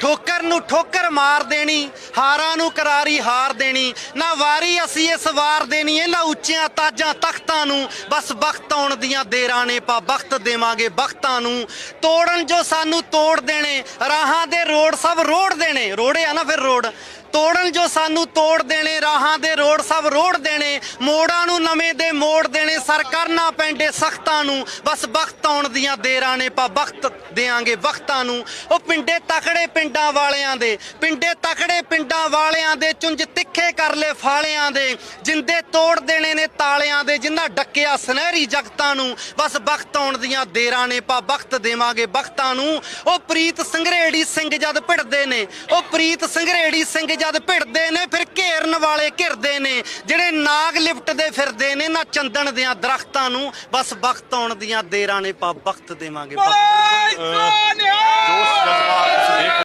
ਠੋਕਰ ਨੂੰ ਠੋਕਰ ਮਾਰ ਦੇਣੀ, ਹਾਰਾਂ ਨੂੰ ਕਰਾਰੀ ਹਾਰ ਦੇਣੀ, ਨਾ ਵਾਰੀ ਅਸੀਂ ਇਸ ਵਾਰ ਦੇਣੀ, ਇਹਨਾਂ ਉੱਚੀਆਂ ਤਾਜਾਂ ਤਖਤਾਂ ਨੂੰ, ਬਸ ਵਕਤ ਆਉਣ ਦੀਆਂ ਦੇਰਾਂ ਨੇ, ਪਾ ਵਕਤ ਦੇਵਾਂਗੇ ਵਕਤਾਂ ਨੂੰ। ਤੋੜਨ ਜੋ ਸਾਨੂੰ ਤੋੜ ਦੇਣੇ, ਰਾਹਾਂ ਦੇ ਰੋਡ ਸਭ ਰੋੜ ਦੇਣੇ, ਰੋੜੇ ਆ ਨਾ ਫਿਰ ਰੋਡ ਤੋੜਨ ਜੋ ਸਾਨੂੰ ਤੋੜ ਦੇਣੇ, ਰਾਹਾਂ ਦੇ ਰੋਡ ਸਭ ਰੋੜ ਦੇਣੇ, ਮੋੜਾਂ ਨੂੰ ਨਵੇਂ ਦੇ ਮੋੜ ਦੇਣੇ ਸਰ ਕਰਨਾ ਪੈਂਦੇ ਸਖਤਾਂ ਨੂੰ, ਬਸ ਵਕਤ ਆਉਣ ਦੀਆਂ ਦੇਰਾਂ ਨੇ, ਪਾ ਵਕਤ ਦੇਾਂਗੇ ਵਕਤਾਂ ਨੂੰ। ਉਹ ਪਿੰਡੇ ਤਕੜੇ ਪਿੰਡਾਂ ਵਾਲਿਆਂ ਦੇ, ਪਿੰਡੇ ਤਕੜੇ ਪਿੰਡਾਂ ਵਾਲਿਆਂ ਦੇ, ਚੁੰਝ ਤਿੱਖੇ ਕਰ ਲੈ ਫਾਲਿਆਂ ਦੇ, ਜਿੰਦੇ ਤੋੜ ਦੇਣੇ ਨੇ ਤਾਲਿਆਂ ਦੇ, ਜਿੰਨਾ ਡੱਕਿਆ ਸੁਨਹਿਰੀ ਜਗਤਾਂ ਨੂੰ, ਬਸ ਵਕਤ ਆਉਣ ਦੀਆਂ ਦੇਰਾਂ ਨੇ ਪਾ ਵਕਤ ਦੇਵਾਂਗੇ ਵਕਤਾਂ ਨੂੰ। ਉਹ ਪ੍ਰੀਤ ਸੰਘਰੇੜੀ ਸਿੰਘ ਜਦ ਭਿੜਦੇ ਨੇ, ਉਹ ਪ੍ਰੀਤ ਸੰਘਰੇੜੀ ਸਿੰਘ ਜਦ ਭਿੜਦੇ ਨੇ, ਫਿਰ ਘੇਰਨ ਵਾਲੇ ਘਿਰਦੇ ਨੇ, ਜਿਹੜੇ ਨਾਗ ਲਿਪਟਦੇ ਫਿਰਦੇ ਨੇ ਨਾ ਚੰਦਨ ਦੀਆਂ ਦਰਖਤਾਂ ਨੂੰ, ਬਸ ਵਕਤ ਆਉਣ ਦੀਆਂ ਦੇਰਾਂ ਨੇ ਪਾ ਵਕਤ ਦੇਵਾਂਗੇ, ਵਕਤ